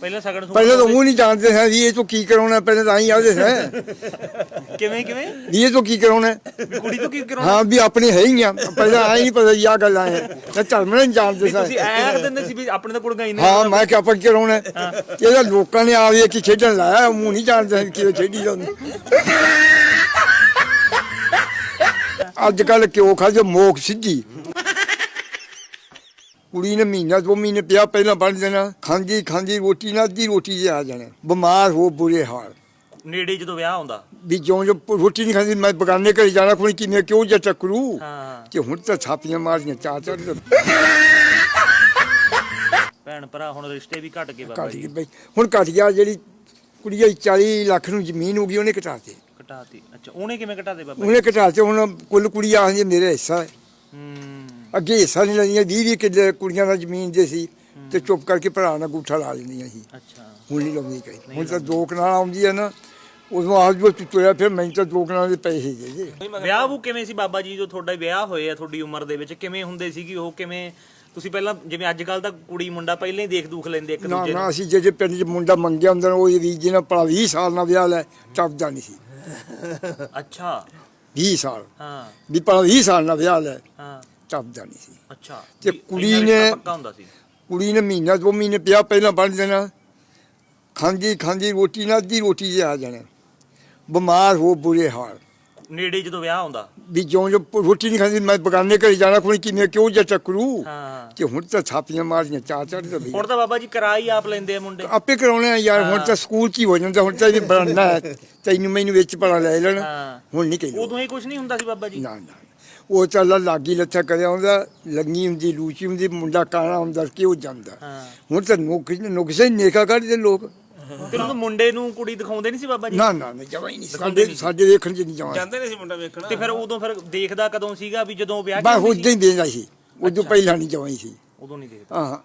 ਪਹਿਲਾਂ ਸਗਣ ਸੁਗਣ ਪਹਿਲਾਂ ਤਾਂ ਉਹ ਨਹੀਂ ਜਾਣਦੇ ਸੀ ਵੀ ਇਹ ਤੋਂ ਕੀ ਕਰਾਉਣਾ ਪਹਿਲਾਂ ਤਾਂ ਆਈ ਆਦੇ ਸੀ ਕਿਵੇਂ ਕਿਵੇਂ? ਇਹ ਤੋਂ ਕੀ ਕਰਾਉਣਾ ਵੀ ਕੁੜੀ ਤੋਂ ਕੀ ਕਰਾਉਣਾ? ਹਾਂ ਵੀ ਆਪਣੇ ਹੈ ਹੀ ਆ। ਪਹਿਲਾਂ ਆਈ ਨਹੀਂ ਪਤਾ ਯਾ ਗੱਲ ਆਏ ਤਾਂ ਧਰਮ ਨਹੀਂ ਜਾਣਦੇ ਵੀ ਤੁਸੀਂ ਐ ਆਖ ਦਿੰਦੇ ਸੀ ਵੀ ਆਪਣੇ ਤਾਂ ਕੁੜੀਆਂ ਹੀ ਨੇ ਹਾਂ ਮੈਂ ਕਿਹਾ ਆਪਾਂ ਕੀ ਕਰਾਉਣਾ ਇਹਦਾ ਲੋਕਾਂ ਨੇ ਆ ਵੀ ਕੀ ਖੇਡਣ ਲਾਇਆ ਮੂੰਹ ਨਹੀਂ ਜਾਣਦੇ ਸੀ ਕਿਵੇਂ ਖੇਡੀ ਜਾਂਦੇ ਅੱਜ ਕੱਲ ਕਿਉਂ ਖਾ ਜੋ ਮੋਖ ਸਿੱਧੀ। ਕੁੜੀ ਨੇ ਮਹੀਨਾ ਦੋ ਮਹੀਨੇ ਪਿਆ ਪਹਿਲਾਂ ਬਣ ਦੇਣਾ ਖਾਂਦੀ ਖਾਂਦੀ ਰੋਟੀ ਨਾਲ ਅੱਧੀ ਰੋਟੀ 'ਚ ਆ ਜਾਣਾ। ਬਿਮਾਰ ਹੋ ਬੁਰੇ ਹਾਲ। ਨੇੜੇ ਜਦੋਂ ਵਿਆਹ ਹੁੰਦਾ ਵੀ ਜਿਉਂ ਜੋ ਰੋਟੀ ਨਹੀਂ ਖਾਂਦੀ ਮੈਂ ਬਗਾਨੇ ਘਰੇ ਜਾਣਾ ਕੋਈ ਕਿਵੇਂ ਕਿਉਂ ਜਾ ਟੱਕਰੂ? ਹਾਂ। ਕਿ ਹੁਣ ਤਾਂ ਛਾਪੀਆਂ ਮਾਰੀਆਂ ਦਿਨ। ਭੈਣ ਭਰਾ ਹੁਣ ਰਿਸ਼ਤੇ ਵੀ ਘਟ ਗਏ ਬਾਬਾ ਘਟ ਜੀ। ਬਈ। ਹੁਣ ਘਟ ਗਿਆ ਜਿਹੜੀ ਕੁੜੀ ਆਈ 40 ਲੱਖ ਨੂੰ ਜ਼ਮੀਨ ਹੋ ਗਈ ਉਹਨੇ ਘਟਾਤੇ। ਘਟਾਤੀ। ਅੱਛਾ ਉਹਨੇ ਕਿਵੇਂ ਘਟਾਤੇ ਬਾਬਾ ਜੀ? ਉਹਨੇ ਘਟਾਤੇ ਹੁਣ ਕੁੱਲ ਕੁੜੀ ਆਖਦੀ ਮੇਰਾ ਹਿੱਸਾ ਹੈ। ਹੂੰ। ਅੱਗੇ ਹਿੱਸਾ ਨਹੀਂ ਲੈਂਦੀਆਂ 20 20 ਕਿੱਲੇ ਕੁੜੀਆਂ ਦਾ ਜ਼ਮੀਨ ਦੇ ਸੀ ਤੇ ਚੁੱਪ ਕਰਕੇ ਭਰਾ ਨਾਲ ਗੂਠਾ ਲਾ ਲੈਂਦੀਆਂ ਸੀ। ਅੱਛਾ। ਹੁਣ ਨਹੀਂ ਲਾਉਂਦੀ ਕਹੀ ਹੁਣ ਤਾਂ ਦੋ ਕਨਾਲ ਆਉਂਦੀ ਹੈ ਨਾ ਉਦੋਂ ਆਜ ਜੋ ਤੁਰਿਆ ਫਿਰ ਮੈਨੂੰ ਤਾਂ ਦੋ ਕਨਾਲ ਦੇ ਪੈਸੇ ਦੇ ਦੇ। ਵਿਆਹ ਉਹ ਕਿਵੇਂ ਸੀ ਬਾਬਾ ਜੀ ਜੋ ਤੁਹਾਡਾ ਵਿਆਹ ਹੋਏ ਆ ਤੁਹਾਡੀ ਉਮਰ ਦੇ ਵਿੱਚ? ਕਿਵੇਂ ਹੁੰਦੇ ਸੀਗੇ ਉਹ ਕਿਵੇਂ ਤੁਸੀਂ ਪਹਿਲਾਂ ਜਿਵੇਂ ਅੱਜ ਕੱਲ ਤਾਂ ਕੁੜੀ ਮੁੰਡਾ ਪਹਿਲਾਂ ਹੀ ਦੇਖ ਦੂਖ ਲੈਂਦੇ ਇੱਕ ਦੂਜੇ ਨਾ ਨੂੰ। ਅਸੀਂ ਜੇ ਜੇ ਪਿੰਡ 'ਚ ਮੁੰਡਾ ਮੰਗਿਆ ਹੁੰਦਾ ਨਾ, ਉਹ ਵੀ ਜਿਹਨਾਂ ਪੜਾ 20 ਸਾਲ ਨਾਲ ਵਿਆਹ ਲੈ ਟੱਪਦਾ ਨਹੀਂ ਸੀ। ਅੱਛਾ। 20 ਸਾਲ। ਹਾਂ। ਵੀ ਪੜਾ 20 ਸਾਲ ਨਾਲ ਵਿਆਹ ਲੈ। ਹਾਂ। ਟੱਪਦਾ ਨਹੀਂ ਸੀ। ਅੱਛਾ ਤੇ ਕੁੜੀ ਨੇ- ਪੱਕਾ ਹੁੰਦਾ ਸੀ? ਕੁੜੀ ਨੇ ਮਹੀਨਾ ਦੋ ਮਹੀਨੇ ਪਿਆ ਪਹਿਲਾਂ ਬਣ ਦੇਣਾ ਖਾਂਦੀ ਖਾਂਦੀ ਰੋਟੀ ਨਾਲ ਅੱਧੀ ਰੋਟੀ 'ਚ ਆ ਜਾਣਾ। ਬਿਮਾਰ ਹੋ ਬੁਰੇ ਹਾਲ। ਨੇੜੇ ਜਦੋਂ ਵਿਆਹ ਹੁੰਦਾ। ਵੀ ਜਿਉਂ ਜੋ ਰੋਟੀ ਨਹੀਂ ਖਾਂਦੀ ਮੈਂ ਬਗਾਨੇ ਘਰੇ ਜਾਣਾ ਕੋਈ ਕਿਵੇਂ ਕਿਉਂ ਜਾ ਟੱਕਰੂ ਹਾਂ। ਕਿ ਹੁਣ ਤਾਂ ਛਾਪੀਆਂ ਮਾਰੀਆਂ ਚਾਰ ਚਾਰ ਦਿਨ ਹੁਣ ਤਾਂ ਬਾਬਾ ਜੀ ਕਿਰਾਏ ਆਪ ਲੈਂਦੇ ਆ ਮੁੰਡੇ। ਆਪੇ ਕਰਾਉਣੇ ਆ ਯਾਰ ਹੁਣ ਤਾਂ ਸਕੂਲ 'ਚ ਹੀ ਹੋ ਜਾਂਦਾ ਹੁਣ ਤਾਂ ਇਹ ਬਣਨਾ ਹੈ। ਤੈਨੂੰ ਮੈਨੂੰ ਵਿੱਚ ਪੜਾ ਲੈ ਲੈਣ। ਹੁਣ ਨਹੀਂ ਕਹਿੰਦੇ। ਉਦੋਂ ਇਹ ਕੁਝ ਨਹੀਂ ਹੁੰਦਾ ਸੀ ਬਾਬਾ ਜੀ। ਨਾ ਨਾ। ਉਹ ਚੱਲ ਲਾਗੀ ਲੱਥਾ ਕਰਿਆ ਹੁੰਦਾ ਲੰਗੀ ਹੁੰਦੀ ਲੂਚੀ ਹੁੰਦੀ ਮੁੰਡਾ ਕਾਣਾ ਹੁੰਦਾ ਕਿਉਂ ਜਾਂਦਾ। ਹਾਂ। ਹੁਣ ਤਾਂ ਨੁਕ ਨੁਕਸੇ ਨੇਕਾ ਕੱਢਦੇ ਲੋਕ। ਤੇ ਮੁੰਡੇ ਨੂੰ ਕੁੜੀ ਦਿਖਾਉਂਦੇ ਨਹੀਂ ਸੀ ਬਾਬਾ ਜੀ? ਨਾ ਨਾ ਨਾ ਜਮਾ ਹੀ ਨਹੀਂ ਦਿਖਾਉਂਦੇ ਸਾਡੇ ਨਹੀਂ। ਸਾਡੇ ਦੇਖਣ ਚ ਨਹੀਂ ਜਮਾ। ਜਾਂਦੇ ਨਹੀਂ ਸੀ ਮੁੰਡਾ ਵੇਖਣਾ। ਤੇ ਫਿਰ ਉਦੋਂ ਫਿਰ ਦੇਖਦਾ ਕਦੋਂ ਸੀਗਾ ਵੀ ਜਦੋਂ ਵਿਆਹ ਬਸ ਕੀਤੀ ਉਦਾਂ ਹੀ ਦੇਣਾ ਸੀ। ਉਦੋਂ। ਪਹਿਲਾਂ ਨਹੀਂ ਜਮਾ ਹੀ ਸੀ। ਉਦੋਂ ਨਹੀਂ ਦੇਖਦਾ। ਹਾਂ।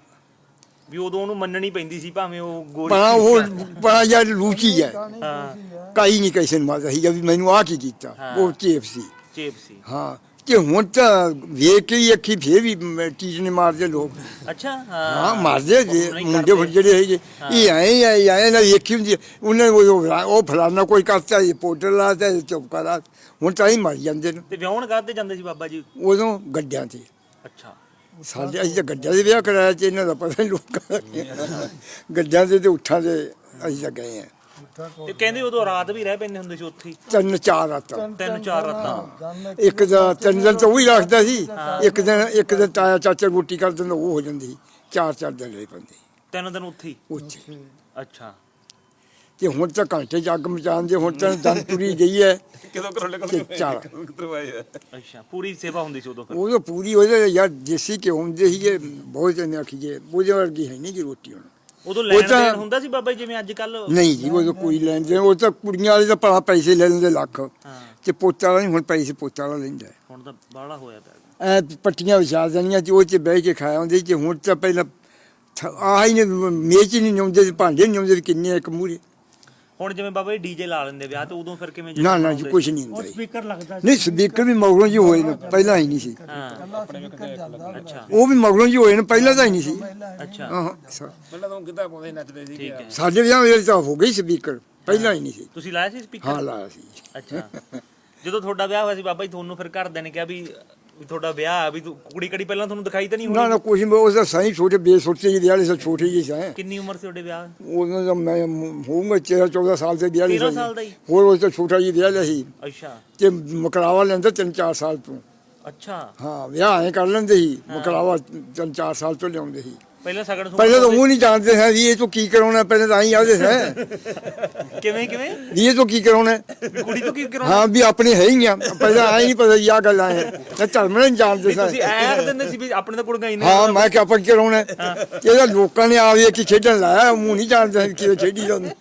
ਵੀ ਉਦੋਂ ਉਹਨੂੰ ਮੰਨਣੀ ਪੈਂਦੀ ਸੀ ਭਾਵੇਂ ਉਹ ਗੋਰੀ ਉਹ ਪਰ ਯਾਰ ਲੂਚੀ ਹੈ। ਹਾਂ। ਕਾਈ ਨਹੀਂ ਕਿਸੇ ਨੂੰ ਮਾਰਦਾ ਸੀ ਵੀ ਮੈਨੂੰ ਆ ਕੀ ਕੀਤਾ। ਉਹ ਚੇਪ ਸੀ। ਚੇਪ ਸੀ। ਹਾਂ। ਤੇ ਹੁਣ ਤਾਂ ਵੇਖ ਕੇ ਹੀ ਅੱਖੀ ਫੇਰ ਵੀ ਮ- ਟੀਚ ਨੇ ਮਾਰਦੇ ਲੋਕ। ਅੱਛਾ ਹਾਂ ਮਾਰਦੇ ਜੇ ਨਹੀਂ ਮੁੰਡੇ ਕਰਦੇ। ਜਿਹੜੇ ਹੈਗੇ ਇਹ ਆਏ ਆਏ ਆਏ ਨਾ ਵੇਖੀ ਹੁੰਦੀ ਹੈ। ਉਹਨੇ ਉਹ ਉਹ ਫਲਾਨਾ ਕੋਈ ਕਰਤਾ ਇਹ ਪੋਟਰ ਲਾਤਾ ਇਹ ਚੁੱਪ ਕਰਾ ਹੁਣ ਤਾਂ ਹੀ ਮਰ ਜਾਂਦੇ ਨੇ। ਤੇ ਵਿਆਹਣ ਕਰਦੇ ਜਾਂਦੇ ਸੀ ਬਾਬਾ ਜੀ? ਉਦੋਂ ਗੱਡਿਆਂ ਤੇ। ਅੱਛਾ। ਸਾਡੇ ਅਸੀਂ ਤਾਂ ਗੱਡਿਆਂ ਦੇ ਵਿਆਹ ਕਰਾਇਆ ਤੇ ਇਹਨਾਂ ਦਾ ਪਤਾ ਨਹੀਂ ਲੋਕਾਂ ਦਾ ਗੱਡਿਆਂ ਦੇ ਤੇ ਉੱਠਾਂ ਦੇ ਅਸੀਂ ਤਾਂ ਗਏ ਆ। ਤੇ ਕਹਿੰਦੇ ਉਦੋਂ ਰਾਤ ਵੀ ਰਹਿ ਪੈਂਦੇ ਹੁੰਦੇ ਸੀ ਉੱਥੇ ਹੀ। ਤਿੰਨ ਚਾਰ ਰਾਤਾਂ। ਤਿੰਨ ਚਾਰ ਰਾਤਾਂ। ਇੱਕ ਦਾ ਤਿੰਨ ਦਿਨ ਤਾਂ ਉਹ ਹੀ ਰੱਖਦਾ ਸੀ। ਇੱਕ ਦਿਨ ਇੱਕ ਦਿਨ ਤਾਇਆ ਚਾਚਾ ਰੋਟੀ ਕਰ ਦਿੰਦਾ ਉਹ ਹੋ ਜਾਂਦੀ ਸੀ। ਚਾਰ ਚਾਰ ਦਿਨ ਰਹਿ ਪੈਂਦੇ ਤਿੰਨ ਦਿਨ ਉੱਥੇ ਹੀ। ਉੱਥੇ। ਅੱਛਾ। ਤੇ ਹੁਣ ਤਾਂ ਘੰਟੇ ਚ ਅੱਗ ਮਚਾਉਂਦੇ ਹੁਣ ਤਾਂ ਦਮ ਤੁਰੀ ਗਈ ਹੈ। ਕਿਦੋਂ ਘਰੋਂ ਨਿਕਲ ਤੇ ਚਾਰ। ਆ? ਅੱਛਾ ਪੂਰੀ ਸੇਵਾ ਹੁੰਦੀ ਸੀ ਉਦੋਂ ਫਿਰ? ਉਹ ਤਾਂ ਪੂਰੀ ਉਹਦੇ ਯਾਰ ਦੇਸੀ ਕਿ ਹੁੰਦੇ ਸੀਗੇ ਬਹੁਤ ਜਨੇ ਆਖੀਏ ਉਹਦੇ ਵਰਗੀ ਹੈ ਨਹੀਂ ਕਿ ਰੋਟੀ ਹੁਣ। ਉਦੋਂ ਲੈਣ ਤਾਂ- ਦੇਣ ਹੁੰਦਾ ਸੀ ਬਾਬਾ ਜੀ ਜਿਵੇਂ ਅੱਜ ਕੱਲ ਨਹੀਂ ਜੀ ਉਹ ਤਾਂ ਕੋਈ ਲੈਣ ਦੇ ਉਹ ਤਾਂ ਕੁੜੀਆਂ ਵਾਲੇ ਤਾਂ ਭਲਾ ਪੈਸੇ ਲੈ ਲੈਂਦੇ ਲੱਖ। ਹਾਂ। ਤੇ ਪੋਤਾ ਵਾਲਾ ਨਹੀਂ ਹੁਣ ਪੈਸੇ ਪੋਤਾ ਵਾਲਾ ਲੈਂਦਾ। ਹੁਣ ਤਾਂ ਬਾਹਲਾ ਹੋਇਆ ਪਿਆ ਐ ਪੱਟੀਆਂ ਵਿਛਾ ਦੇਣੀਆਂ ਤੇ ਉਹ ਚ ਬਹਿ ਕੇ ਖਾਇਆ ਹੁੰਦੇ ਤੇ ਹੁਣ ਤਾਂ ਪਹਿਲਾਂ ਥ- ਆਹ ਹੀ ਨੇ ਮੇਚ ਨਹੀਂ ਨਿਉਂਦੇ ਭਾਂਡੇ ਨਹੀਂ ਨਿਉਂਦੇ ਕਿੰਨੇ ਇੱਕ ਮੂਰੇ ਹੁਣ ਜਿਵੇਂ ਬਾਬਾ ਜੀ ਡੀਜੇ ਲਾ ਲੈਂਦੇ ਵਿਆਹ ਤੇ ਉਦੋਂ ਫਿਰ ਕਿਵੇਂ ਨਾ ਨਾ ਜੀ ਕੁਝ ਨਹੀਂ ਹੁੰਦਾ ਜੀ। ਸਪੀਕਰ ਲੱਗਦਾ ਨਹੀਂ ਸਪੀਕਰ ਵੀ ਮਗਰੋਂ ਜੀ ਹੋਏ ਨੇ ਪਹਿਲਾਂ ਹੀ ਨਹੀਂ ਸੀ। ਹਾਂ। ਸਪੀਕਰ ਜਾਂਦਾ ਅੱਛਾ। ਉਹ ਵੀ ਮਗਰੋਂ ਜੀ ਹੋਏ ਨੇ ਪਹਿਲਾਂ ਤਾਂ ਹੀ ਨਹੀਂ ਸੀ। ਅੱਛਾ। ਹਾਂ ਸਾ- ਪਹਿਲਾਂ ਤਾਂ ਗਿੱਧਾ ਪਾਉਂਦੇ ਨੱਚਦੇ ਸੀ ਠੀਕ ਹੈ। ਸਾਡੇ ਵਿਆਹ ਵੇਲੇ ਤਾਂ ਹੋ ਗਈ ਸਪੀਕਰ ਪਹਿਲਾਂ ਹੀ ਨਹੀਂ ਸੀ। ਤੁਸੀਂ ਲਾਇਆ ਸੀ ਹਾਂ ਸਪੀਕਰ ਲਾਇਆ ਸੀ। ਅੱਛਾ। ਜਦੋਂ ਤੁਹਾਡਾ ਵਿਆਹ ਹੋਇਆ ਸੀ ਬਾਬਾ ਜੀ ਤੁਹਾਨੂੰ ਫਿਰ ਘਰਦਿਆਂ ਨੇ ਕਿਹਾ ਵੀ ਵੀ ਤੁਹਾਡਾ ਵਿਆਹ ਆ ਵੀ ਤੂੰ ਕੁੜੀ ਕੜੀ ਪਹਿਲਾਂ ਤੁਹਾਨੂੰ ਦਿਖਾਈ ਤਾਂ ਨਹੀਂ ਨਾ ਹੋਣੀ? ਨਾ ਕੁਝ ਨਹੀਂ ਉਸ ਦਾ ਸਾਈ ਛੋਟੇ ਬੇਸੁੱਤੇ ਜਿਹੇ ਵਿਆਹ ਵਾਲੇ ਛੋਟੇ ਜਿਹੇ ਸਾਂ ਕਿੰਨੀ ਉਮਰ ਸੀ ਤੁਹਾਡੇ ਵਿਆਹ? ਉਹਨਾਂ ਦਾ ਮੈਂ ਹੋਊਂਗਾ 13 14 ਸਾਲ ਦੇ ਵਿਆਹ 13 ਸਾਲ ਦਾ ਹੀ? ਹੋਰ ਉਸ ਤੋਂ ਛੋਟਾ ਵਿਆਹ ਲਿਆ ਸੀ। ਅੱਛਾ। ਤੇ ਮਕਰਾਵਾ ਲੈਂਦਾ ਤਿੰਨ ਚਾਰ ਸਾਲ ਤੋਂ। ਅੱਛਾ। ਹਾਂ ਵਿਆਹ ਐ ਕਰ ਲੈਂਦੇ ਸੀ ਮਕਰਾਵਾ ਤਿੰਨ ਚਾਰ ਸਾਲ ਤੋਂ ਲਿਆਉਂਦੇ ਸੀ। ਪਹਿਲਾਂ ਸਗਣ ਸੁਗਣ ਪਹਿਲਾਂ ਤਾਂ ਉਹ ਨਹੀਂ ਜਾਣਦੇ ਸੀ ਵੀ ਇਹ ਤੋਂ ਕੀ ਕਰਾਉਣਾ ਪਹਿਲਾਂ ਤਾਂ ਆਈ ਆਦੇ ਸੀ ਕਿਵੇਂ ਕਿਵੇਂ? ਇਹ ਤੋਂ ਕੀ ਕਰਾਉਣਾ? ਵੀ ਕੁੜੀ ਤੋਂ ਕੀ ਕਰਾਉਣਾ? ਹਾਂ ਵੀ ਆਪਣੇ ਹੈ ਹੀ ਆ। ਪਹਿਲਾਂ ਆਈ ਨਹੀਂ ਪਤਾ ਯਾ ਗੱਲ ਆਏ ਤਾਂ ਧਰਮ ਨਹੀਂ ਜਾਣਦੇ ਵੀ ਤੁਸੀਂ ਸੀ ਐ ਆਖ ਦਿੰਦੇ ਸੀ ਵੀ ਆਪਣੇ ਤਾਂ ਕੁੜੀਆਂ ਹੀ ਨੇ ਹਾਂ ਮੈਂ ਕਿਹਾ ਆਪਾਂ ਕੀ ਕਰਾਉਣਾ? ਇਹਦਾ ਲੋਕਾਂ ਨੇ ਆ ਵੀ ਕੀ ਖੇਡਣ ਲਾਇਆ ਮੂੰਹ ਨਹੀਂ ਜਾਣਦੇ ਕਿਵੇਂ ਖੇਡੀ ਜਾਂਦੇ